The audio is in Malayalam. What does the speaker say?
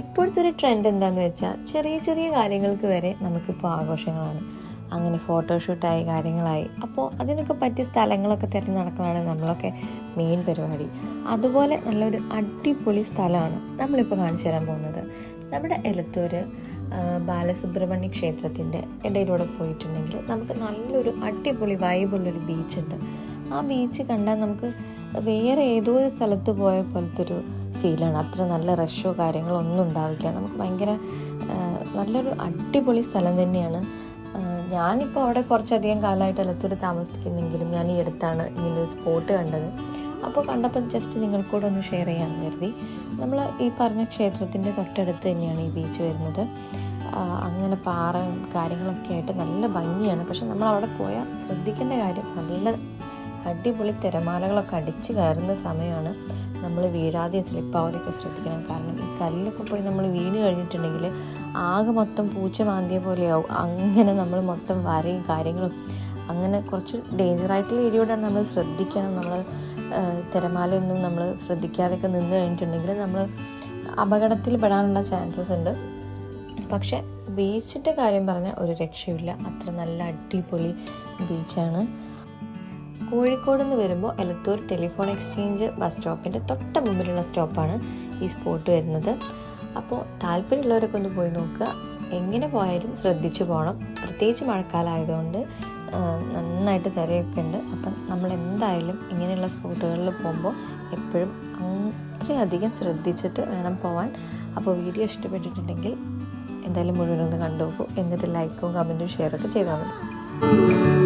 ഇപ്പോഴത്തെ ഒരു ട്രെൻഡ് എന്താന്ന് വെച്ചാൽ ചെറിയ ചെറിയ കാര്യങ്ങൾക്ക് വരെ നമുക്കിപ്പോൾ ആഘോഷങ്ങളാണ്. അങ്ങനെ ഫോട്ടോഷൂട്ടായി കാര്യങ്ങളായി. അപ്പോൾ അതിനൊക്കെ പറ്റിയ സ്ഥലങ്ങളൊക്കെ തിരഞ്ഞ് നടക്കലാണ് നമ്മളൊക്കെ മെയിൻ പരിപാടി. അതുപോലെ നല്ലൊരു അടിപൊളി സ്ഥലമാണ് നമ്മളിപ്പോൾ കാണിച്ചു തരാൻ പോകുന്നത്. നമ്മുടെ എലത്തൂർ ബാലസുബ്രഹ്മണ്യ ക്ഷേത്രത്തിന്റെ ഇടയിലൂടെ പോയിട്ടുണ്ടെങ്കിൽ നമുക്ക് നല്ലൊരു അടിപൊളി വൈബുള്ളൊരു ബീച്ചുണ്ട് ആ ബീച്ച് കണ്ടാൽ നമുക്ക് വേറെ ഏതോ ഒരു സ്ഥലത്ത് പോയ പോലത്തെ ഒരു ഫീലാണ്. അത്ര നല്ല റഷോ കാര്യങ്ങളോ ഒന്നും ഉണ്ടാവില്ല. നമുക്ക് ഭയങ്കര നല്ലൊരു അടിപൊളി സ്ഥലം തന്നെയാണ്. ഞാനിപ്പോൾ അവിടെ കുറച്ചധികം കാലമായിട്ട് എലത്തൂർ താമസിക്കുന്നെങ്കിലും ഞാൻ ഈ അടുത്താണ് ഇങ്ങനൊരു സ്പോട്ട് കണ്ടത്. അപ്പോൾ കണ്ടപ്പോൾ ജസ്റ്റ് നിങ്ങൾക്കൂടെ ഒന്ന് ഷെയർ ചെയ്യാമെന്ന് കരുതി. നമ്മൾ ഈ പറഞ്ഞ ക്ഷേത്രത്തിന്റെ തൊട്ടടുത്ത് തന്നെയാണ് ഈ ബീച്ച് വരുന്നത്. അങ്ങനെ പാറ കാര്യങ്ങളൊക്കെ ആയിട്ട് നല്ല ഭംഗിയാണ്. പക്ഷെ നമ്മൾ അവിടെ പോയാൽ ശ്രദ്ധിക്കേണ്ട കാര്യം നല്ല അടിപൊളി തിരമാലകളൊക്കെ അടിച്ച് കയറുന്ന സമയമാണ് നമ്മൾ വീഴാതെ സ്ലിപ്പാവാതെയൊക്കെ ശ്രദ്ധിക്കണം. കാരണം ഈ കല്ലൊക്കെ പോയി നമ്മൾ വീണ് കഴിഞ്ഞിട്ടുണ്ടെങ്കിൽ ആകെ മൊത്തം പൂച്ച മാന്തിയ പോലെയാവും. അങ്ങനെ നമ്മൾ മൊത്തം വരയും കാര്യങ്ങളും അങ്ങനെ കുറച്ച് ഡേഞ്ചറായിട്ടുള്ള ഏരിയയോടാണ് നമ്മൾ ശ്രദ്ധിക്കണം. നമ്മൾ തിരമാലയൊന്നും നമ്മൾ ശ്രദ്ധിക്കാതെയൊക്കെ നിന്ന് കഴിഞ്ഞിട്ടുണ്ടെങ്കിൽ നമ്മൾ അപകടത്തിൽ പെടാനുള്ള ചാൻസസ് ഉണ്ട്. പക്ഷെ ബീച്ചിന്റെ കാര്യം പറഞ്ഞാൽ ഒരു രക്ഷയില്ല അത്ര നല്ല അടിപൊളി ബീച്ചാണ്. കോഴിക്കോട് നിന്ന് വരുമ്പോൾ എലത്തൂർ ടെലിഫോൺ എക്സ്ചേഞ്ച് ബസ് സ്റ്റോപ്പിന്റെ തൊട്ട മുമ്പിലുള്ള സ്റ്റോപ്പാണ് ഈ സ്പോട്ട് വരുന്നത്. അപ്പോൾ താല്പര്യമുള്ളവരൊക്കെ ഒന്ന് പോയി നോക്കുക. എങ്ങനെ പോയാലും ശ്രദ്ധിച്ചു പോകണം പ്രത്യേകിച്ച് മഴക്കാലമായതുകൊണ്ട് നന്നായിട്ട് തിരയൊക്കെ ഉണ്ട്. അപ്പം നമ്മൾ എന്തായാലും ഇങ്ങനെയുള്ള സ്പോട്ടുകളിൽ പോകുമ്പോൾ എപ്പോഴും അത്രയധികം ശ്രദ്ധിച്ചിട്ട് വേണം പോവാൻ. അപ്പോൾ വീഡിയോ ഇഷ്ടപ്പെട്ടിട്ടുണ്ടെങ്കിൽ എന്തായാലും മുഴുവനൊന്ന് കണ്ടുപോകും എന്നിട്ട് ലൈക്കും കമന്റും ഷെയറൊക്കെ ചെയ്താൽ മതി.